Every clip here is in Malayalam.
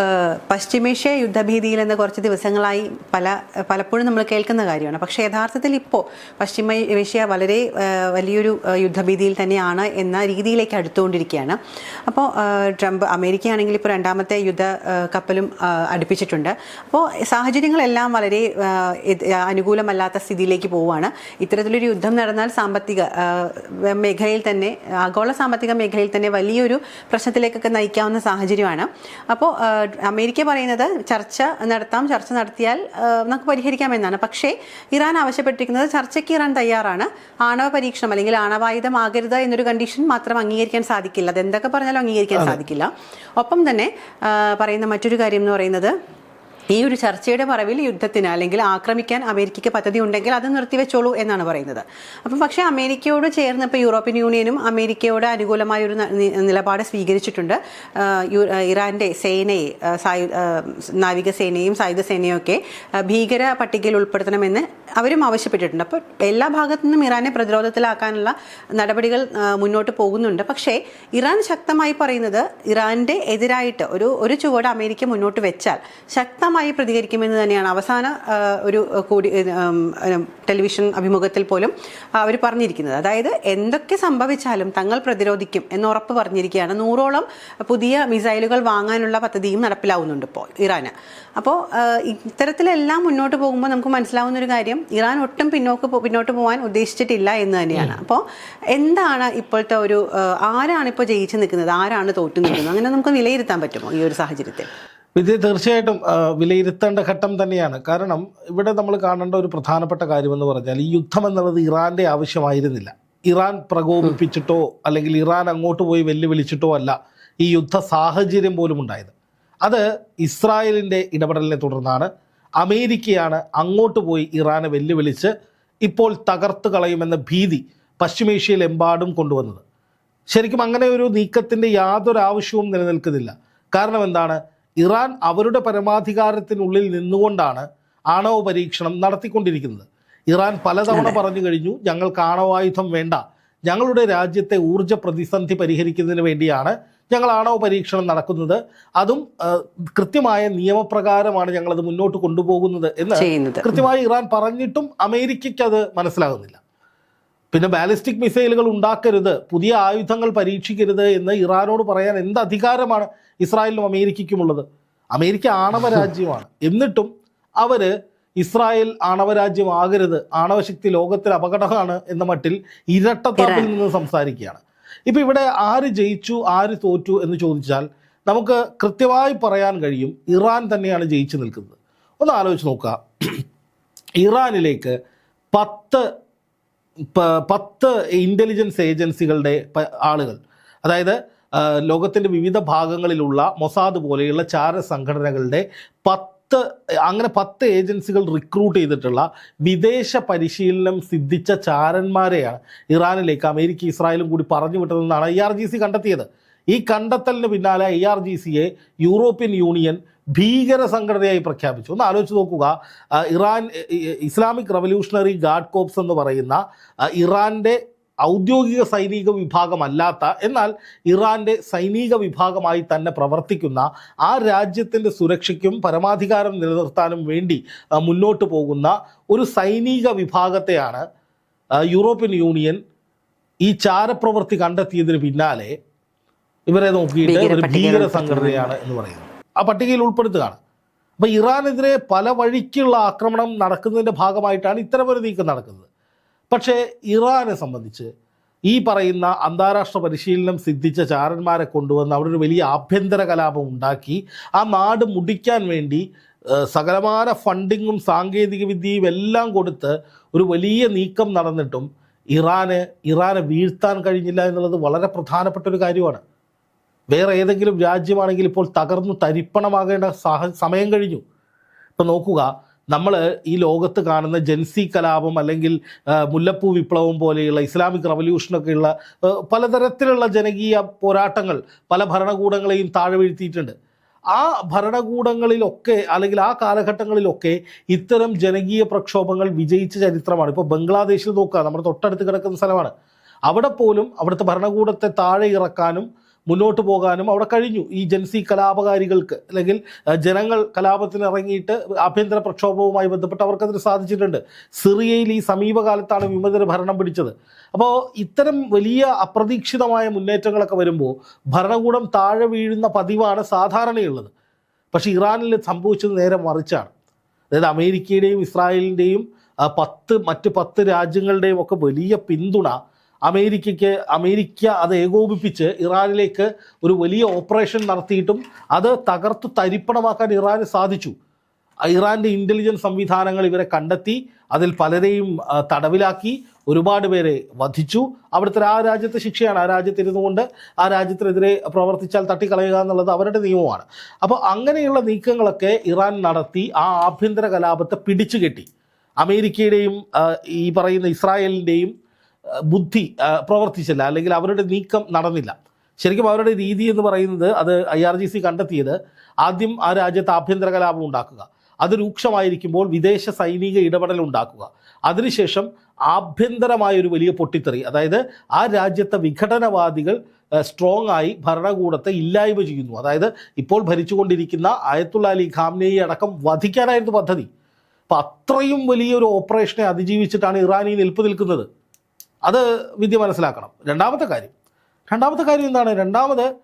ഏഹ്, പശ്ചിമേഷ്യ യുദ്ധഭീതിയിൽ നിന്ന് കുറച്ച് ദിവസങ്ങളായി പല പലപ്പോഴും നമ്മൾ കേൾക്കുന്ന കാര്യമാണ്. പക്ഷേ യഥാർത്ഥത്തിൽ ഇപ്പോൾ പശ്ചിമേഷ്യ വളരെ വലിയൊരു യുദ്ധഭീതിയിൽ തന്നെയാണ് എന്ന രീതിയിലേക്ക് അടുത്തുകൊണ്ടിരിക്കുകയാണ്. അപ്പോൾ ട്രംപ് അമേരിക്ക ആണെങ്കിൽ ഇപ്പോൾ രണ്ടാമത്തെ യുദ്ധ കപ്പലും അടുപ്പിച്ചിട്ടുണ്ട്. അപ്പോൾ സാഹചര്യങ്ങളെല്ലാം വളരെ അനുകൂലമല്ലാത്ത സ്ഥിതിയിലേക്ക് പോവുകയാണ്. ഇത്തരത്തിലൊരു യുദ്ധം നടന്നാൽ സാമ്പത്തിക മേഖലയിൽ തന്നെ ആഗോള സാമ്പത്തിക മേഖലയിൽ തന്നെ വലിയൊരു പ്രശ്നത്തിലേക്കൊക്കെ നയിക്കാവുന്ന സാഹചര്യമാണ്. അപ്പോൾ അമേരിക്ക പറയുന്നത് ചർച്ച നടത്താം ചർച്ച നടത്തിയാൽ നമുക്ക് പരിഹരിക്കാമെന്നാണ്. പക്ഷേ ഇറാൻ ആവശ്യപ്പെട്ടിരിക്കുന്നത് ചർച്ചയ്ക്ക് ഇറാൻ തയ്യാറാണ്. ആണവ പരീക്ഷണം അല്ലെങ്കിൽ ആണവായുധമാകരുത് എന്നൊരു കണ്ടീഷൻ മാത്രം അംഗീകരിക്കാൻ സാധിക്കില്ല. അത് എന്തൊക്കെ പറഞ്ഞാലും അംഗീകരിക്കാൻ സാധിക്കില്ല. ഒപ്പം തന്നെ പറയുന്ന മറ്റൊരു കാര്യം എന്ന് പറയുന്നത് ഈ ഒരു ചർച്ചയുടെ മറവിൽ യുദ്ധത്തിന് അല്ലെങ്കിൽ ആക്രമിക്കാൻ അമേരിക്കയ്ക്ക് പദ്ധതി ഉണ്ടെങ്കിൽ അത് നിർത്തിവെച്ചോളൂ എന്നാണ് പറയുന്നത്. അപ്പം പക്ഷേ അമേരിക്കയോട് ചേർന്ന് ഇപ്പോൾ യൂറോപ്യൻ യൂണിയനും അമേരിക്കയോട് അനുകൂലമായ ഒരു നിലപാട് സ്വീകരിച്ചിട്ടുണ്ട്. ഇറാന്റെ സേനയെ നാവികസേനയും സായുധ സേനയും ഒക്കെ ഭീകര പട്ടികയിൽ ഉൾപ്പെടുത്തണമെന്ന് അവരും ആവശ്യപ്പെട്ടിട്ടുണ്ട്. അപ്പോൾ എല്ലാ ഭാഗത്തു നിന്നും ഇറാനെ പ്രതിരോധത്തിലാക്കാനുള്ള നടപടികൾ മുന്നോട്ട് പോകുന്നുണ്ട്. പക്ഷേ ഇറാൻ ശക്തമായി പറയുന്നത് ഇറാന്റെ എതിരായിട്ട് ഒരു ഒരു ചുവട് അമേരിക്ക മുന്നോട്ട് വെച്ചാൽ ശക്തമായി പ്രതികരിക്കുമെന്ന് തന്നെയാണ് അവസാന ഒരു കൂടി ടെലിവിഷൻ അഭിമുഖത്തിൽ പോലും അവർ പറഞ്ഞിരിക്കുന്നത്. അതായത് എന്തൊക്കെ സംഭവിച്ചാലും തങ്ങൾ പ്രതിരോധിക്കും എന്ന് ഉറപ്പ് പറഞ്ഞിരിക്കുകയാണ്. നൂറോളം പുതിയ മിസൈലുകൾ വാങ്ങാനുള്ള പദ്ധതിയും നടപ്പിലാവുന്നുണ്ട് ഇപ്പോൾ ഇറാന്. അപ്പോൾ ഇത്തരത്തിലെല്ലാം മുന്നോട്ട് പോകുമ്പോൾ നമുക്ക് മനസ്സിലാവുന്ന ഒരു കാര്യം ഇറാൻ ഒട്ടും പിന്നോക്ക് പിന്നോട്ട് പോകാൻ ഉദ്ദേശിച്ചിട്ടില്ല എന്ന് തന്നെയാണ്. അപ്പോൾ എന്താണ് ഇപ്പോഴത്തെ ഒരു ആരാണ് ഇപ്പോൾ ജയിച്ചു നിൽക്കുന്നത്? ആരാണ് തോറ്റു നിൽക്കുന്നത്? അങ്ങനെ നമുക്ക് വിലയിരുത്താൻ പറ്റുമോ ഈ ഒരു സാഹചര്യത്തിൽ? ഇത് തീർച്ചയായിട്ടും വിലയിരുത്തേണ്ട ഘട്ടം തന്നെയാണ്. കാരണം ഇവിടെ നമ്മൾ കാണേണ്ട ഒരു പ്രധാനപ്പെട്ട കാര്യമെന്ന് പറഞ്ഞാൽ ഈ യുദ്ധം എന്നുള്ളത് ഇറാന്റെ ആവശ്യമായിരുന്നില്ല. ഇറാൻ പ്രകോപിപ്പിച്ചിട്ടോ അല്ലെങ്കിൽ ഇറാൻ അങ്ങോട്ട് പോയി വെല്ലുവിളിച്ചിട്ടോ അല്ല ഈ യുദ്ധ സാഹചര്യം പോലും ഉണ്ടായത്. അത് ഇസ്രായേലിന്റെ ഇടപെടലിനെ തുടർന്നാണ്. അമേരിക്കയാണ് അങ്ങോട്ട് പോയി ഇറാനെ വെല്ലുവിളിച്ച് ഇപ്പോൾ തകർത്ത് കളയുമെന്ന ഭീതി പശ്ചിമേഷ്യയിലെമ്പാടും കൊണ്ടുവന്നത്. ശരിക്കും അങ്ങനെ ഒരു നീക്കത്തിന്റെ യാതൊരു ആവശ്യവും നിലനിൽക്കുന്നില്ല. കാരണം എന്താണ്? ഇറാൻ അവരുടെ പരമാധികാരത്തിനുള്ളിൽ നിന്നുകൊണ്ടാണ് ആണവ പരീക്ഷണം നടത്തിക്കൊണ്ടിരിക്കുന്നത്. ഇറാൻ പലതവണ പറഞ്ഞു കഴിഞ്ഞു ഞങ്ങൾക്ക് ആണവായുധം വേണ്ട. ഞങ്ങളുടെ രാജ്യത്തെ ഊർജ പ്രതിസന്ധി പരിഹരിക്കുന്നതിന് വേണ്ടിയാണ് ഞങ്ങൾ ആണവ പരീക്ഷണം നടക്കുന്നത്. അതും കൃത്യമായ നിയമപ്രകാരമാണ് ഞങ്ങളത് മുന്നോട്ട് കൊണ്ടുപോകുന്നത് എന്ന് കൃത്യമായി ഇറാൻ പറഞ്ഞിട്ടും അമേരിക്കയ്ക്ക് അത് മനസ്സിലാകുന്നില്ല. പിന്നെ ബാലിസ്റ്റിക് മിസൈലുകൾ ഉണ്ടാക്കരുത് പുതിയ ആയുധങ്ങൾ പരീക്ഷിക്കരുത് എന്ന് ഇറാനോട് പറയാൻ എന്ത് അധികാരമാണ് ഇസ്രായേലിനും അമേരിക്കയ്ക്കുമുള്ളത്? അമേരിക്ക ആണവ രാജ്യമാണ്. എന്നിട്ടും അവർ ഇസ്രായേൽ ആണവരാജ്യമാകരുത് ആണവശക്തി ലോകത്തിൽ അപകടമാണ് എന്ന മട്ടിൽ ഇരട്ടത്താപ്പിൽ നിന്ന് സംസാരിക്കുകയാണ്. ഇപ്പം ഇവിടെ ആര് ജയിച്ചു ആര് തോറ്റു എന്ന് ചോദിച്ചാൽ നമുക്ക് കൃത്യമായി പറയാൻ കഴിയും ഇറാൻ തന്നെയാണ് ജയിച്ചു നിൽക്കുന്നത്. ഒന്ന് ആലോചിച്ച് നോക്കുക. ഇറാനിലേക്ക് പത്ത് പത്ത് ഇന്റലിജൻസ് ഏജൻസികളുടെ ആളുകൾ. അതായത് ലോകത്തിന്റെ വിവിധ ഭാഗങ്ങളിലുള്ള മൊസാദ് പോലെയുള്ള ചാര സംഘടനകളുടെ പത്ത് അങ്ങനെ പത്ത് ഏജൻസികൾ റിക്രൂട്ട് ചെയ്തിട്ടുള്ള വിദേശ പരിശീലനം സിദ്ധിച്ച ചാരന്മാരെയാണ് ഇറാനിലേക്ക് അമേരിക്ക ഇസ്രായേലും കൂടി പറഞ്ഞു വിട്ടതെന്നാണ് ഐ ആർ ജി സി കണ്ടെത്തിയത്. ഈ കണ്ടെത്തലിന് പിന്നാലെ ഐ ആർ ജി സിയെ യൂറോപ്യൻ യൂണിയൻ ഭീകര സംഘടനയായി പ്രഖ്യാപിച്ചു. ഒന്ന് ആലോചിച്ച് നോക്കുക. Iran Islamic revolutionary guard corps എന്ന് പറയുന്ന ഇറാന്റെ ഔദ്യോഗിക സൈനിക വിഭാഗമല്ലാത്ത എന്നാൽ ഇറാന്റെ സൈനിക വിഭാഗമായി തന്നെ പ്രവർത്തിക്കുന്ന ആ രാജ്യത്തിന്റെ സുരക്ഷയ്ക്കും പരമാധികാരം നിലനിർത്താനും വേണ്ടി മുന്നോട്ട് പോകുന്ന ഒരു സൈനിക വിഭാഗത്തെയാണ് യൂറോപ്യൻ യൂണിയൻ ഈ ചാരപ്രവൃത്തി കണ്ടെത്തിയതിന് പിന്നാലെ ഇവരെ നോക്കിയിട്ട് ഒരു ഭീകര സംഘടനയാണ് എന്ന് പറയുന്നത് ആ പട്ടികയിൽ ഉൾപ്പെടുത്തുകയാണ്. അപ്പൊ ഇറാനെതിരെ പല വഴിക്കുള്ള ആക്രമണം നടക്കുന്നതിന്റെ ഭാഗമായിട്ടാണ് ഇത്തരമൊരു നീക്കം നടക്കുന്നത്. പക്ഷേ ഇറാനെ സംബന്ധിച്ച് ഈ പറയുന്ന അന്താരാഷ്ട്ര പരിശീലനം സിദ്ധിച്ച ചാരന്മാരെ കൊണ്ടുവന്ന് അവിടെ ഒരു വലിയ ആഭ്യന്തര കലാപം ഉണ്ടാക്കി ആ നാട് മുടിക്കാൻ വേണ്ടി സകലമായ ഫണ്ടിങ്ങും സാങ്കേതിക വിദ്യയും എല്ലാം കൊടുത്ത് ഒരു വലിയ നീക്കം നടന്നിട്ടും ഇറാന് ഇറാനെ വീഴ്ത്താൻ കഴിഞ്ഞില്ല എന്നുള്ളത് വളരെ പ്രധാനപ്പെട്ട ഒരു കാര്യമാണ്. വേറെ ഏതെങ്കിലും രാജ്യമാണെങ്കിൽ ഇപ്പോൾ തകർന്നു തരിപ്പണമാകേണ്ട സാഹ സമയം കഴിഞ്ഞു. ഇപ്പം നോക്കുക നമ്മൾ ഈ ലോകത്ത് കാണുന്ന ജൻസി കലാപം അല്ലെങ്കിൽ മുല്ലപ്പൂ വിപ്ലവം പോലെയുള്ള ഇസ്ലാമിക് റവല്യൂഷനൊക്കെയുള്ള പലതരത്തിലുള്ള ജനകീയ പോരാട്ടങ്ങൾ പല ഭരണകൂടങ്ങളെയും താഴെ വീഴ്ത്തിയിട്ടുണ്ട്. ആ ഭരണകൂടങ്ങളിലൊക്കെ അല്ലെങ്കിൽ ആ കാലഘട്ടങ്ങളിലൊക്കെ ഇത്തരം ജനകീയ പ്രക്ഷോഭങ്ങൾ വിജയിച്ച ചരിത്രമാണ്. ഇപ്പോൾ ബംഗ്ലാദേശിൽ നോക്കുക നമ്മുടെ തൊട്ടടുത്ത് കിടക്കുന്ന സ്ഥലമാണ്. അവിടെ പോലും അവിടുത്തെ ഭരണകൂടത്തെ താഴെ ഇറക്കാനും മുന്നോട്ട് പോകാനും അവിടെ കഴിഞ്ഞു. ഈ ജൻസി കലാപകാരികൾക്ക് അല്ലെങ്കിൽ ജനങ്ങൾ കലാപത്തിന് ഇറങ്ങിയിട്ട് ആഭ്യന്തര പ്രക്ഷോഭവുമായി ബന്ധപ്പെട്ട് അവർക്കതിന് സാധിച്ചിട്ടുണ്ട്. സിറിയയിൽ ഈ സമീപകാലത്താണ് വിമതര ഭരണം പിടിച്ചത്. അപ്പോൾ ഇത്തരം വലിയ അപ്രതീക്ഷിതമായ മുന്നേറ്റങ്ങളൊക്കെ വരുമ്പോൾ ഭരണകൂടം താഴെ വീഴുന്ന പതിവാണ് സാധാരണയുള്ളത്. പക്ഷേ ഇറാനിൽ സംഭവിച്ചത് നേരെ മറിച്ചാണ്. അതായത് അമേരിക്കയുടെയും ഇസ്രായേലിന്റെയും പത്ത് മറ്റ് പത്ത് രാജ്യങ്ങളുടെയും ഒക്കെ വലിയ പിന്തുണ അമേരിക്കയ്ക്ക് അമേരിക്ക അത് ഏകോപിപ്പിച്ച് ഇറാനിലേക്ക് ഒരു വലിയ ഓപ്പറേഷൻ നടത്തിയിട്ടും അത് തകർത്ത് തരിപ്പണമാക്കാൻ ഇറാന് സാധിച്ചു. ഇറാന്റെ ഇന്റലിജൻസ് സംവിധാനങ്ങൾ ഇവരെ കണ്ടെത്തി അതിൽ പലരെയും തടവിലാക്കി ഒരുപാട് പേരെ വധിച്ചു. അവിടുത്തെ ആ രാജ്യത്തെ ശിക്ഷയാണ്. ആ രാജ്യത്തിരുന്നു കൊണ്ട് ആ രാജ്യത്തിനെതിരെ പ്രവർത്തിച്ചാൽ തട്ടിക്കളയുക എന്നുള്ളത് അവരുടെ നിയമമാണ്. അപ്പോൾ അങ്ങനെയുള്ള നീക്കങ്ങളൊക്കെ ഇറാൻ നടത്തി ആ ആഭ്യന്തര കലാപത്തെ പിടിച്ചു കെട്ടി അമേരിക്കയുടെയും ഈ പറയുന്ന ഇസ്രായേലിന്റെയും ബുദ്ധി പ്രവർത്തിച്ചില്ല. അല്ലെങ്കിൽ അവരുടെ നീക്കം നടന്നില്ല. ശരിക്കും അവരുടെ രീതി എന്ന് പറയുന്നത് അത് ഐ ആർ ജി സി കണ്ടെത്തിയത് ആദ്യം ആ രാജ്യത്ത് ആഭ്യന്തര കലാപം ഉണ്ടാക്കുക. അത് രൂക്ഷമായിരിക്കുമ്പോൾ വിദേശ സൈനിക ഇടപെടൽ ഉണ്ടാക്കുക. അതിനുശേഷം ആഭ്യന്തരമായ ഒരു വലിയ പൊട്ടിത്തെറി അതായത് ആ രാജ്യത്തെ വിഘടനവാദികൾ സ്ട്രോങ് ആയി ഭരണകൂടത്തെ ഇല്ലായ്മ ചെയ്യുന്നു. അതായത് ഇപ്പോൾ ഭരിച്ചുകൊണ്ടിരിക്കുന്ന ആയത്തുള്ള അലി ഖാംനെയി അടക്കം വധിക്കാനായിരുന്നു പദ്ധതി. അപ്പം അത്രയും വലിയൊരു ഓപ്പറേഷനെ അതിജീവിച്ചിട്ടാണ് ഇറാനി നിൽപ്പ് നിൽക്കുന്നത്. അത് വിദ്യ മനസ്സിലാക്കണം. രണ്ടാമത്തെ കാര്യം. രണ്ടാമത്തെ കാര്യം എന്താണ്? രണ്ടാമത്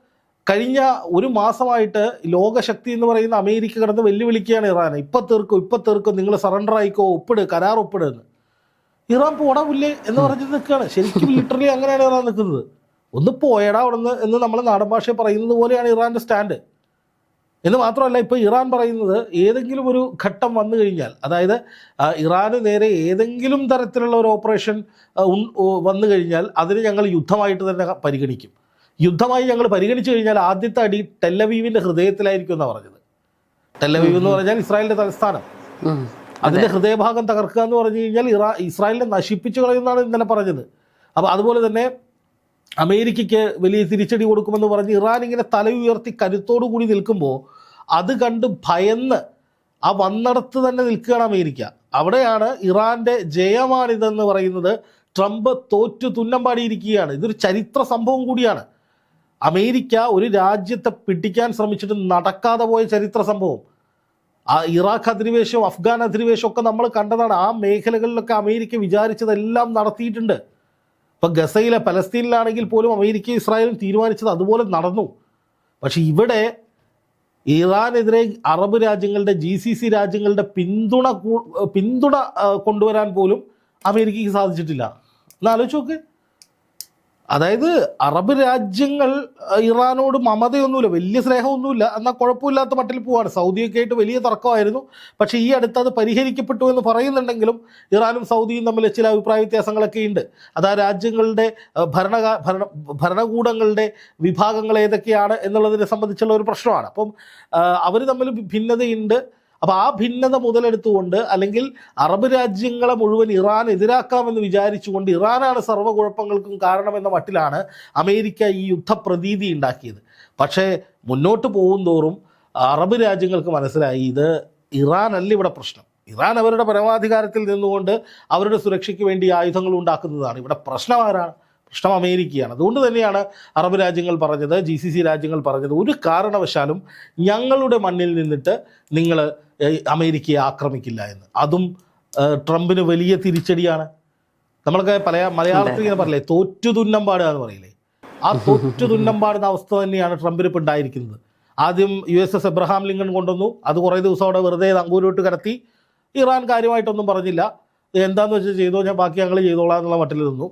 കഴിഞ്ഞ ഒരു മാസമായിട്ട് ലോകശക്തി എന്ന് പറയുന്ന അമേരിക്ക കിടന്ന് വെല്ലുവിളിക്കുകയാണ് ഇറാനെ. ഇപ്പം തീർക്കും ഇപ്പം തീർക്കും നിങ്ങൾ സറണ്ടർ ആയിക്കോ ഒപ്പിട് കരാർ ഒപ്പിട് എന്ന്. ഇറാൻ പോടാവില്ലേ എന്ന് പറഞ്ഞിട്ട് നിൽക്കുകയാണ്. ശരിക്കും ലിറ്ററലി അങ്ങനെയാണ് ഇറാൻ നിൽക്കുന്നത്. ഒന്ന് പോയടാ അവിടെ നിന്ന് എന്ന് നമ്മൾ നാടൻ ഭാഷയിൽ പറയുന്നത് പോലെയാണ് ഇറാന്റെ സ്റ്റാൻഡ് എന്ന് മാത്രമല്ല ഇപ്പോൾ ഇറാൻ പറയുന്നത് ഏതെങ്കിലും ഒരു ഘട്ടം വന്നു കഴിഞ്ഞാൽ അതായത് ഇറാന് നേരെ ഏതെങ്കിലും തരത്തിലുള്ള ഒരു ഓപ്പറേഷൻ വന്നു കഴിഞ്ഞാൽ അതിന് ഞങ്ങൾ യുദ്ധമായിട്ട് തന്നെ പരിഗണിക്കും. യുദ്ധമായി ഞങ്ങൾ പരിഗണിച്ചു കഴിഞ്ഞാൽ ആദ്യത്തെ അടി ടെല്ലവീവിന്റെ ഹൃദയത്തിലായിരിക്കും എന്നാണ് പറഞ്ഞത്. ടെല്ലവീവ് എന്ന് പറഞ്ഞാൽ ഇസ്രായേലിന്റെ തലസ്ഥാനം. അതിന്റെ ഹൃദയഭാഗം തകർക്കുക എന്ന് പറഞ്ഞു കഴിഞ്ഞാൽ ഇറാ ഇസ്രായേലിനെ നശിപ്പിച്ചു കളയുന്നതാണ് ഇന്നലെ പറഞ്ഞത്. അപ്പോൾ അതുപോലെ തന്നെ അമേരിക്കയ്ക്ക് വലിയ തിരിച്ചടി കൊടുക്കുമെന്ന് പറഞ്ഞ് ഇറാൻ ഇങ്ങനെ തല ഉയർത്തി കരുത്തോടു കൂടി നിൽക്കുമ്പോൾ അത് കണ്ട് ഭയന്ന് ആ വന്നിടത്ത് തന്നെ നിൽക്കുകയാണ് അമേരിക്ക. അവിടെയാണ് ഇറാന്റെ ജയമാണിതെന്ന് പറയുന്നത് ട്രംപ് തോറ്റു തുന്നം പാടിയിരിക്കുകയാണ്. ഇതൊരു ചരിത്ര സംഭവം കൂടിയാണ്. അമേരിക്ക ഒരു രാജ്യത്തെ പിടിക്കാൻ ശ്രമിച്ചിട്ട് നടക്കാതെ പോയ ചരിത്ര സംഭവം. ആ ഇറാഖ് അധിനിവേശവും അഫ്ഗാൻ അധിനിവേശവും ഒക്കെ നമ്മൾ കണ്ടതാണ്. ആ മേഖലകളിലൊക്കെ അമേരിക്ക വിചാരിച്ചതെല്ലാം നടത്തിയിട്ടുണ്ട്. ഇപ്പം ഗസയിലെ പലസ്തീനിലാണെങ്കിൽ പോലും അമേരിക്ക ഇസ്രായേലും തീരുമാനിച്ചത് അതുപോലെ നടന്നു. പക്ഷെ ഇവിടെ ഇറാനെതിരെ അറബ് രാജ്യങ്ങളുടെ ജി സി സി രാജ്യങ്ങളുടെ പിന്തുണ പിന്തുണ കൊണ്ടുവരാൻ പോലും അമേരിക്കയ്ക്ക് സാധിച്ചിട്ടില്ല. എന്നാലോചിച്ച് നോക്ക്. അതായത് അറബ് രാജ്യങ്ങൾ ഇറാനോട് മമതയൊന്നുമില്ല വലിയ സ്നേഹമൊന്നുമില്ല. എന്നാൽ കുഴപ്പമില്ലാത്ത മട്ടിൽ പോവാണ്. സൗദിയൊക്കെ ആയിട്ട് വലിയ തർക്കമായിരുന്നു. പക്ഷേ ഈ അടുത്ത് അത് പരിഹരിക്കപ്പെട്ടു എന്ന് പറയുന്നുണ്ടെങ്കിലും ഇറാനും സൗദിയും തമ്മിൽ ചില അഭിപ്രായ വ്യത്യാസങ്ങളൊക്കെ ഉണ്ട്. അത് ആ രാജ്യങ്ങളുടെ ഭരണ ഭരണ ഭരണകൂടങ്ങളുടെ വിഭാഗങ്ങൾ ഏതൊക്കെയാണ് എന്നുള്ളതിനെ സംബന്ധിച്ചുള്ള ഒരു പ്രശ്നമാണ്. അപ്പം അവർ തമ്മിൽ ഭിന്നതയുണ്ട്. അപ്പോൾ ആ ഭിന്നത മുതലെടുത്തുകൊണ്ട് അല്ലെങ്കിൽ അറബ് രാജ്യങ്ങളെ മുഴുവൻ ഇറാൻ എതിരാക്കാമെന്ന് വിചാരിച്ചുകൊണ്ട് ഇറാനാണ് സർവകുഴപ്പങ്ങൾക്കും കാരണമെന്ന മട്ടിലാണ് അമേരിക്ക ഈ യുദ്ധപ്രതീതി ഉണ്ടാക്കിയത്. പക്ഷേ മുന്നോട്ട് പോകും തോറും അറബ് രാജ്യങ്ങൾക്ക് മനസ്സിലായി ഇത് ഇറാനല്ല ഇവിടെ പ്രശ്നം. ഇറാൻ അവരുടെ പരമാധികാരത്തിൽ നിന്നുകൊണ്ട് അവരുടെ സുരക്ഷയ്ക്ക് വേണ്ടി ആയുധങ്ങൾ ഉണ്ടാക്കുന്നതാണ്. ഇവിടെ പ്രശ്നം ആരാണ്? പ്രശ്നം അമേരിക്കയാണ്. അതുകൊണ്ട് തന്നെയാണ് അറബ് രാജ്യങ്ങൾ പറഞ്ഞത് ജി രാജ്യങ്ങൾ പറഞ്ഞത്. ഒരു കാരണവശാലും ഞങ്ങളുടെ മണ്ണിൽ നിന്നിട്ട് നിങ്ങൾ അമേരിക്കയെ ആക്രമിക്കില്ല എന്ന്. അതും ട്രംപിന് വലിയ തിരിച്ചടിയാണ്. നമ്മളൊക്കെ പല മലയാളത്തിൽ ഇങ്ങനെ പറയില്ലേ തോറ്റു തുന്നമ്പാട് എന്ന് പറയില്ലേ. ആ തോറ്റു തുന്നമ്പാടുന്ന അവസ്ഥ തന്നെയാണ് ട്രംപിന് ഇപ്പം ഉണ്ടായിരിക്കുന്നത്. ആദ്യം U S S Abraham Lincoln കൊണ്ടുവന്നു. അത് കുറേ ദിവസം അവിടെ വെറുതെ നങ്കൂരോട്ട് കടത്തി. ഇറാൻ കാര്യമായിട്ടൊന്നും പറഞ്ഞില്ല. എന്താന്ന് വെച്ചാൽ ചെയ്തോ ഞാൻ ബാക്കി ഞങ്ങൾ ചെയ്തോളാം എന്നുള്ള മട്ടിൽ നിന്നു.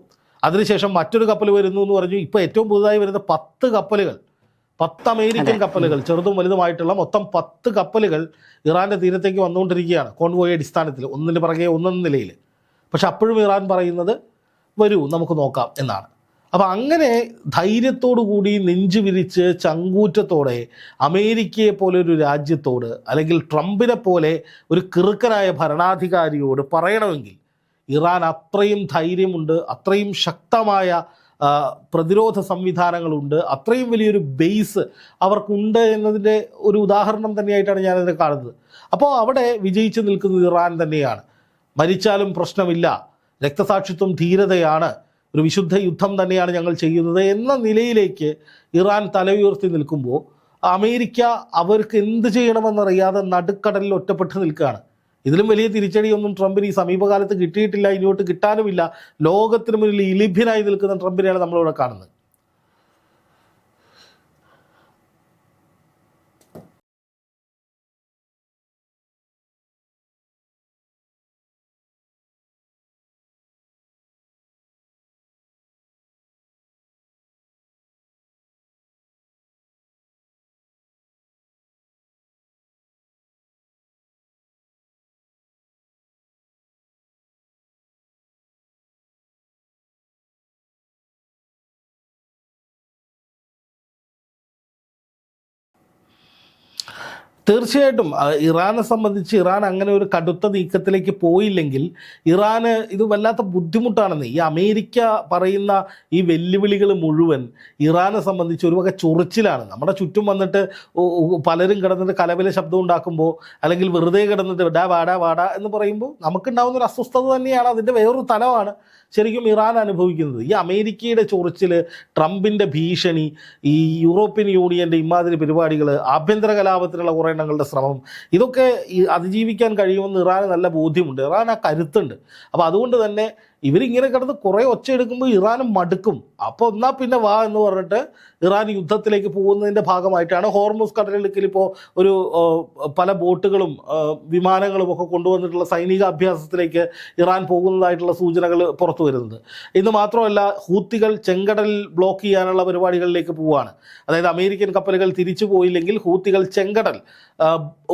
അതിനുശേഷം മറ്റൊരു കപ്പൽ വരുന്നു എന്ന് പറഞ്ഞു. ഇപ്പോൾ ഏറ്റവും പുതുതായി വരുന്ന പത്ത് കപ്പലുകൾ പത്ത് അമേരിക്കൻ കപ്പലുകൾ ചെറുതും വലുതുമായിട്ടുള്ള മൊത്തം പത്ത് കപ്പലുകൾ ഇറാന്റെ തീരത്തേക്ക് വന്നുകൊണ്ടിരിക്കുകയാണ്. കോൺവോയ് അടിസ്ഥാനത്തിൽ ഒന്നിന് പിറകെ ഒന്നെന്ന നിലയിൽ. പക്ഷെ അപ്പോഴും ഇറാൻ പറയുന്നത് വരൂ നമുക്ക് നോക്കാം എന്നാണ്. അപ്പം അങ്ങനെ ധൈര്യത്തോടു കൂടി നെഞ്ചു വിരിച്ച് ചങ്കൂറ്റത്തോടെ അമേരിക്കയെ പോലെ ഒരു രാജ്യത്തോട് അല്ലെങ്കിൽ ട്രംപിനെ പോലെ ഒരു കിറുക്കനായ ഭരണാധികാരിയോട് പറയണമെങ്കിൽ ഇറാൻ അത്രയും ധൈര്യമുണ്ട് അത്രയും ശക്തമായ പ്രതിരോധ സംവിധാനങ്ങളുണ്ട്. അത്രയും വലിയൊരു ബേസ് അവർക്കുണ്ട് എന്നതിന്റെ ഒരു ഉദാഹരണം തന്നെയായിട്ടാണ് ഞാനതിനെ കാണുന്നത്. അപ്പോൾ അവിടെ വിജയിച്ചു നിൽക്കുന്നത് ഇറാൻ തന്നെയാണ്. മരിച്ചാലും പ്രശ്നമില്ല. രക്തസാക്ഷിത്വം ധീരതയാണ്. ഒരു വിശുദ്ധ യുദ്ധം തന്നെയാണ് ഞങ്ങൾ ചെയ്യുന്നത് എന്ന നിലയിലേക്ക് ഇറാൻ തല ഉയർത്തി നിൽക്കുമ്പോൾ അമേരിക്ക അവർക്ക് എന്ത് ചെയ്യണമെന്നറിയാതെ നടുക്കടലിൽ ഒറ്റപ്പെട്ട് നിൽക്കുകയാണ്. ഇതിലും വലിയ തിരിച്ചടിയൊന്നും ട്രംപിന് ഈ സമീപകാലത്ത് കിട്ടിയിട്ടില്ല ഇനിയോട്ട് കിട്ടാനുമില്ല. ലോകത്തിന് മുന്നിൽ ഇലിഭ്യനായി നിൽക്കുന്ന ട്രംപിനെയാണ് നമ്മളിവിടെ കാണുന്നത്. തീർച്ചയായിട്ടും ഇറാനെ സംബന്ധിച്ച് ഇറാൻ അങ്ങനെ ഒരു കടുത്ത നീക്കത്തിലേക്ക് പോയില്ലെങ്കിൽ ഇറാന് ഇത് വല്ലാത്ത ബുദ്ധിമുട്ടാണെന്ന്. ഈ അമേരിക്ക പറയുന്ന ഈ വെല്ലുവിളികൾ മുഴുവൻ ഇറാനെ സംബന്ധിച്ച് ഒരു വക ചൊറിച്ചിലാണ്. നമ്മുടെ ചുറ്റും വന്നിട്ട് പലരും കിടന്നിട്ട് കലവില ശബ്ദം ഉണ്ടാക്കുമ്പോൾ അല്ലെങ്കിൽ വെറുതെ കിടന്നിട്ട് ഡാ വാടാ വാടാ എന്ന് പറയുമ്പോൾ നമുക്കുണ്ടാകുന്ന ഒരു അസ്വസ്ഥത തന്നെയാണ്. അതിന്റെ വേറൊരു തലമാണ്. ശരിക്കും ഇറാൻ അനുഭവിക്കുന്നത്. ഈ അമേരിക്കയുടെ ചൊറിച്ചിൽ ട്രംപിന്റെ ഭീഷണി ഈ യൂറോപ്യൻ യൂണിയന്റെ ഇമാതിരി പരിപാടികൾ ആഭ്യന്തര കലാപത്തിനുള്ള കുറേ എണ്ണങ്ങളുടെ ശ്രമം ഇതൊക്കെ അതിജീവിക്കാൻ കഴിയുമെന്ന് ഇറാന് നല്ല ബോധ്യമുണ്ട്. ഇറാൻ ആ കരുത്തുണ്ട്. അപ്പോൾ അതുകൊണ്ട് തന്നെ ഇവരിങ്ങനെ കിടന്ന് കുറേ ഒച്ച എടുക്കുമ്പോൾ ഇറാൻ മടുക്കും. അപ്പോൾ എന്നാൽ പിന്നെ വാ എന്ന് പറഞ്ഞിട്ട് ഇറാൻ യുദ്ധത്തിലേക്ക് പോകുന്നതിന്റെ ഭാഗമായിട്ടാണ് ഹോർമോസ് കടലിടുക്കിൽ ഇപ്പോൾ ഒരു പല ബോട്ടുകളും വിമാനങ്ങളും ഒക്കെ കൊണ്ടുവന്നിട്ടുള്ള സൈനിക അഭ്യാസത്തിലേക്ക് ഇറാൻ പോകുന്നതായിട്ടുള്ള സൂചനകൾ പുറത്തു വരുന്നത് ഇന്ന് മാത്രമല്ല ഹൂത്തികൾ ചെങ്കടൽ ബ്ലോക്ക് ചെയ്യാനുള്ള പരിപാടികളിലേക്ക് പോവുകയാണ്. അതായത് അമേരിക്കൻ കപ്പലുകൾ തിരിച്ചു പോയില്ലെങ്കിൽ ഹൂത്തികൾ ചെങ്കടൽ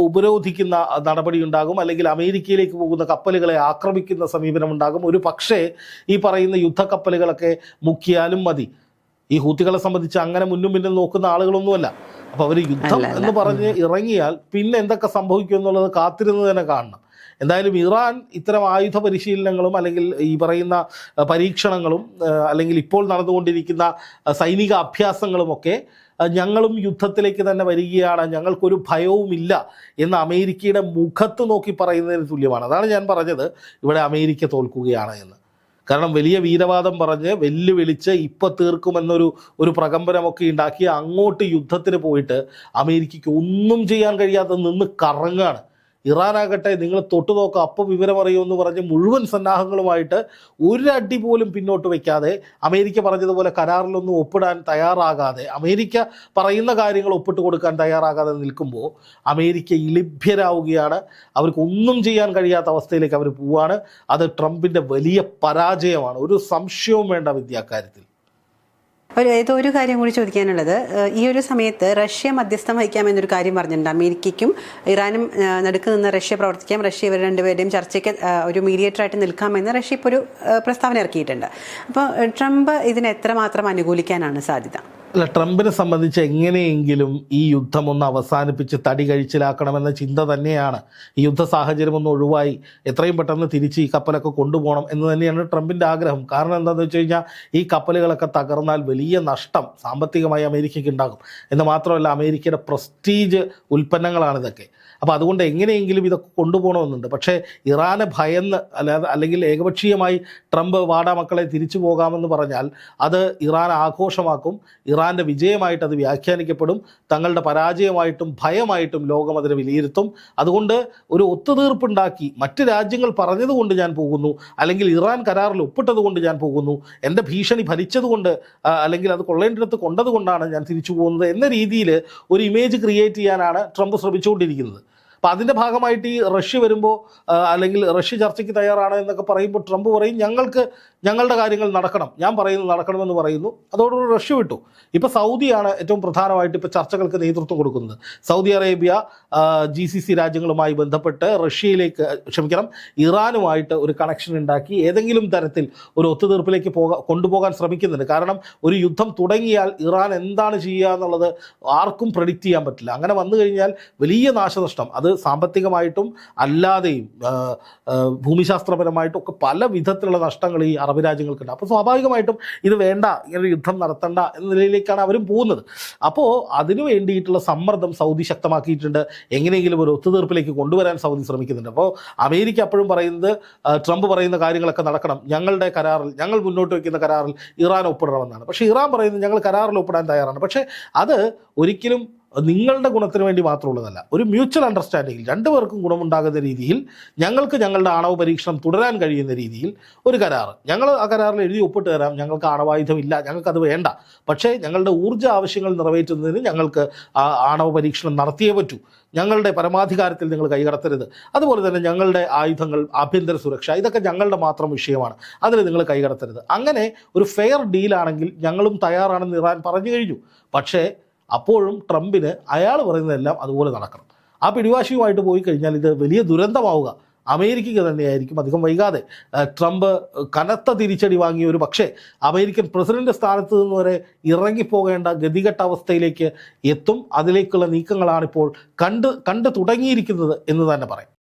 ഉപരോധിക്കുന്ന നടപടി ഉണ്ടാകും അല്ലെങ്കിൽ അമേരിക്കയിലേക്ക് പോകുന്ന കപ്പലുകളെ ആക്രമിക്കുന്ന സമീപനം ഉണ്ടാകും ഒരു പക്ഷേ ഈ പറയുന്ന യുദ്ധക്കപ്പലുകളൊക്കെ മുക്കിയാലും മതി. ഈ ഹൂത്തികളെ സംബന്ധിച്ച് അങ്ങനെ മുന്നും പിന്നും നോക്കുന്ന ആളുകളൊന്നുമല്ല. അപ്പോൾ അവർ യുദ്ധം. എന്ന് പറഞ്ഞ് ഇറങ്ങിയാൽ പിന്നെ എന്തൊക്കെ സംഭവിക്കും എന്നുള്ളത് കാത്തിരുന്ന് തന്നെ കാണണം. എന്തായാലും ഇറാൻ ഇത്തരം ആയുധ പരിശീലനങ്ങളും അല്ലെങ്കിൽ ഈ പറയുന്ന പരീക്ഷണങ്ങളും അല്ലെങ്കിൽ ഇപ്പോൾ നടന്നുകൊണ്ടിരിക്കുന്ന സൈനിക അഭ്യാസങ്ങളുമൊക്കെ ഞങ്ങളും യുദ്ധത്തിലേക്ക് തന്നെ വരികയാണ്. ഞങ്ങൾക്കൊരു ഭയവുമില്ല എന്ന് അമേരിക്കയുടെ മുഖത്ത് നോക്കി പറയുന്നതിന് തുല്യമാണ്. അതാണ് ഞാൻ പറഞ്ഞത്. ഇവിടെ അമേരിക്ക തോൽക്കുകയാണ് എന്ന്. കാരണം വലിയ വീരവാദം പറഞ്ഞ് വെല്ലുവിളിച്ച് ഇപ്പം തീർക്കുമെന്നൊരു ഒരു പ്രകമ്പനമൊക്കെ ഉണ്ടാക്കി അങ്ങോട്ട് യുദ്ധത്തിന് പോയിട്ട് അമേരിക്കയ്ക്ക് ഒന്നും ചെയ്യാൻ കഴിയാതെ നിന്ന് കറങ്ങാണ്. ഇറാനാകട്ടെ നിങ്ങൾ തൊട്ടു നോക്കുക അപ്പം വിവരമറിയുമെന്ന് പറഞ്ഞ് മുഴുവൻ സന്നാഹങ്ങളുമായിട്ട് ഒരു അടി പോലും പിന്നോട്ട് വയ്ക്കാതെ അമേരിക്ക പറഞ്ഞതുപോലെ കരാറിലൊന്നും ഒപ്പിടാൻ തയ്യാറാകാതെ അമേരിക്ക പറയുന്ന കാര്യങ്ങൾ ഒപ്പിട്ട് കൊടുക്കാൻ തയ്യാറാകാതെ നിൽക്കുമ്പോൾ അമേരിക്ക ഇളിഭ്യരാവുകയാണ്. അവർക്ക് ഒന്നും ചെയ്യാൻ കഴിയാത്ത അവസ്ഥയിലേക്ക് അവർ പോവാണ്. അത് ട്രംപിന്റെ വലിയ പരാജയമാണ്. ഒരു സംശയവും വേണ്ട വിദ്യ അക്കാര്യത്തിൽ. ഒരു ഏതോ ഒരു കാര്യം കൂടി ചോദിക്കാനുള്ളത്. ഈ ഒരു സമയത്ത് റഷ്യ മധ്യസ്ഥം വഹിക്കാമെന്നൊരു കാര്യം പറഞ്ഞിട്ടുണ്ട്. അമേരിക്കയ്ക്കും ഇറാനും നടുക്ക് നിന്ന് റഷ്യ പ്രവർത്തിക്കാം. റഷ്യ ഇവർ രണ്ടുപേരുടെയും ചർച്ചയ്ക്ക് ഒരു മീഡിയേറ്ററായിട്ട് നിൽക്കാമെന്ന് റഷ്യ ഇപ്പോൾ ഒരു പ്രസ്താവന ഇറക്കിയിട്ടുണ്ട്. അപ്പോൾ ട്രംപ് ഇതിനെ എത്രമാത്രം അനുകൂലിക്കാനാണ് സാധ്യത? അല്ല ട്രംപിനെ സംബന്ധിച്ച് എങ്ങനെയെങ്കിലും ഈ യുദ്ധം ഒന്ന് അവസാനിപ്പിച്ച് തടി കഴിച്ചിലാക്കണമെന്ന ചിന്ത തന്നെയാണ്. ഈ യുദ്ധ സാഹചര്യം ഒന്ന് ഒഴിവായി എത്രയും പെട്ടെന്ന് തിരിച്ച് ഈ കപ്പലൊക്കെ കൊണ്ടുപോകണം എന്ന് തന്നെയാണ് ട്രംപിന്റെ ആഗ്രഹം. കാരണം എന്താണെന്ന് വെച്ച് കഴിഞ്ഞാൽ ഈ കപ്പലുകളൊക്കെ തകർന്നാൽ വലിയ നഷ്ടം സാമ്പത്തികമായി അമേരിക്കയ്ക്ക് ഉണ്ടാകും. എന്ന് മാത്രമല്ല അമേരിക്കയുടെ പ്രസ്റ്റീജ് ഉൽപ്പന്നങ്ങളാണ് ഇതൊക്കെ. അപ്പോൾ അതുകൊണ്ട് എങ്ങനെയെങ്കിലും ഇതൊക്കെ കൊണ്ടുപോകണമെന്നുണ്ട്. പക്ഷേ ഇറാനെ ഭയന്ന് അല്ലാതെ അല്ലെങ്കിൽ ഏകപക്ഷീയമായി ട്രംപ് വാടാ മക്കളെ തിരിച്ചു പോകാമെന്ന് പറഞ്ഞാൽ അത് ഇറാൻ ആഘോഷമാക്കും. ഇറാന്റെ വിജയമായിട്ട് അത് വ്യാഖ്യാനിക്കപ്പെടും. തങ്ങളുടെ പരാജയമായിട്ടും ഭയമായിട്ടും ലോകം അതിനെ വിലയിരുത്തും. അതുകൊണ്ട് ഒരു ഒത്തുതീർപ്പുണ്ടാക്കി മറ്റ് രാജ്യങ്ങൾ പറഞ്ഞതുകൊണ്ട് ഞാൻ പോകുന്നു. അല്ലെങ്കിൽ ഇറാൻ കരാറിൽ ഒപ്പിട്ടതുകൊണ്ട് ഞാൻ പോകുന്നു. എന്റെ ഭീഷണി ഭരിച്ചതുകൊണ്ട് അല്ലെങ്കിൽ അത് കൊള്ളേണ്ടിടത്ത് കൊണ്ടതുകൊണ്ടാണ് ഞാൻ തിരിച്ചു പോകുന്നത് എന്ന രീതിയിൽ ഒരു ഇമേജ് ക്രിയേറ്റ് ചെയ്യാനാണ് ട്രംപ് ശ്രമിച്ചുകൊണ്ടിരിക്കുന്നത്. അപ്പോൾ അതിന്റെ ഭാഗമായിട്ട് ഈ റഷ്യ വരുമ്പോൾ അല്ലെങ്കിൽ റഷ്യ ചർച്ചയ്ക്ക് തയ്യാറാണ് എന്നൊക്കെ പറയുമ്പോൾ ട്രംപ് പറയും ഞങ്ങൾക്ക് ഞങ്ങളുടെ കാര്യങ്ങൾ നടക്കണം. ഞാൻ പറയുന്നത് നടക്കണമെന്ന് പറയുന്നു. അതോടുകൂടി റഷ്യ വിട്ടു. ഇപ്പോൾ സൗദിയാണ് ഏറ്റവും പ്രധാനമായിട്ട് ഇപ്പോൾ ചർച്ചകൾക്ക് നേതൃത്വം കൊടുക്കുന്നത്. Saudi Arabia G C C രാജ്യങ്ങളുമായി ബന്ധപ്പെട്ട് റഷ്യയിലേക്ക് ക്ഷമിക്കണം ഇറാനുമായിട്ട് ഒരു കണക്ഷൻ ഉണ്ടാക്കി ഏതെങ്കിലും തരത്തിൽ ഒരു ഒത്തുതീർപ്പിലേക്ക് പോകാൻ കൊണ്ടുപോകാൻ ശ്രമിക്കുന്നുണ്ട്. കാരണം ഒരു യുദ്ധം തുടങ്ങിയാൽ ഇറാൻ എന്താണ് ചെയ്യുക എന്നുള്ളത് ആർക്കും പ്രഡിക്റ്റ് ചെയ്യാൻ പറ്റില്ല. അങ്ങനെ വന്നു കഴിഞ്ഞാൽ വലിയ നാശനഷ്ടം. അത് സാമ്പത്തികമായിട്ടും അല്ലാതെയും ഭൂമിശാസ്ത്രപരമായിട്ടും ഒക്കെ പല വിധത്തിലുള്ള നഷ്ടങ്ങൾ ഈ അറബ് രാജ്യങ്ങൾക്കുണ്ട്. അപ്പോൾ സ്വാഭാവികമായിട്ടും ഇത് വേണ്ട ഇങ്ങനെ യുദ്ധം നടത്തണ്ട എന്ന നിലയിലേക്കാണ് അവരും പോകുന്നത്. അപ്പോൾ അതിനു വേണ്ടിയിട്ടുള്ള സമ്മർദ്ദം സൗദി ശക്തമാക്കിയിട്ടുണ്ട്. എങ്ങനെയെങ്കിലും ഒരു ഒത്തുതീർപ്പിലേക്ക് കൊണ്ടുവരാൻ സൗദി ശ്രമിക്കുന്നുണ്ട്. അപ്പോൾ അമേരിക്ക അപ്പോഴും പറയുന്നത് ട്രംപ് പറയുന്ന കാര്യങ്ങളൊക്കെ നടക്കണം. ഞങ്ങളുടെ കരാറിൽ ഞങ്ങൾ മുന്നോട്ട് വയ്ക്കുന്ന കരാറിൽ ഇറാൻ ഒപ്പിടണമെന്നാണ്. പക്ഷേ ഇറാൻ പറയുന്നത് ഞങ്ങൾ കരാറിൽ ഒപ്പിടാൻ തയ്യാറാണ്. പക്ഷേ അത് ഒരിക്കലും നിങ്ങളുടെ ഗുണത്തിന് വേണ്ടി മാത്രമുള്ളതല്ല. ഒരു മ്യൂച്വൽ അണ്ടർസ്റ്റാൻഡിങ്ങിൽ രണ്ടുപേർക്കും ഗുണമുണ്ടാകുന്ന രീതിയിൽ ഞങ്ങൾക്ക് ഞങ്ങളുടെ ആണവ പരീക്ഷണം തുടരാൻ കഴിയുന്ന രീതിയിൽ ഒരു കരാർ. ഞങ്ങൾ ആ കരാറിൽ എഴുതി ഒപ്പിട്ട് തരാം. ഞങ്ങൾക്ക് ആണവായുധമില്ല. ഞങ്ങൾക്കത് വേണ്ട. പക്ഷേ ഞങ്ങളുടെ ഊർജ ആവശ്യങ്ങൾ നിറവേറ്റുന്നതിന് ഞങ്ങൾക്ക് ആണവ പരീക്ഷണം നടത്തിയേ പറ്റൂ. ഞങ്ങളുടെ പരമാധികാരത്തിൽ നിങ്ങൾ കൈകടത്തരുത്. അതുപോലെ തന്നെ ഞങ്ങളുടെ ആയുധങ്ങൾ ആഭ്യന്തര സുരക്ഷ ഇതൊക്കെ ഞങ്ങളുടെ മാത്രം വിഷയമാണ്. അതിൽ നിങ്ങൾ കൈകടത്തരുത്. അങ്ങനെ ഒരു ഫെയർ ഡീലാണെങ്കിൽ ഞങ്ങളും തയ്യാറാണെന്ന് ഇറാൻ പറഞ്ഞു കഴിഞ്ഞു. പക്ഷേ അപ്പോഴും ട്രംപിന് അയാൾ പറയുന്നതെല്ലാം അതുപോലെ നടക്കണം. ആ പിടിവാശിയുമായിട്ട് പോയി കഴിഞ്ഞാൽ ഇത് വലിയ ദുരന്തമാവുക. അമേരിക്കയ്ക്ക് തന്നെയായിരിക്കും അധികം വൈകാതെ. ട്രംപ് കനത്ത തിരിച്ചടി വാങ്ങിയ ഒരു പക്ഷേ അമേരിക്കൻ പ്രസിഡന്റ് സ്ഥാനത്ത് നിന്ന് വരെ ഇറങ്ങിപ്പോകേണ്ട ഗതികെട്ട അവസ്ഥയിലേക്ക് എത്തും. അതിലേക്കുള്ള നീക്കങ്ങളാണിപ്പോൾ കണ്ട് കണ്ടു തുടങ്ങിയിരിക്കുന്നത് എന്ന് തന്നെ പറയാം.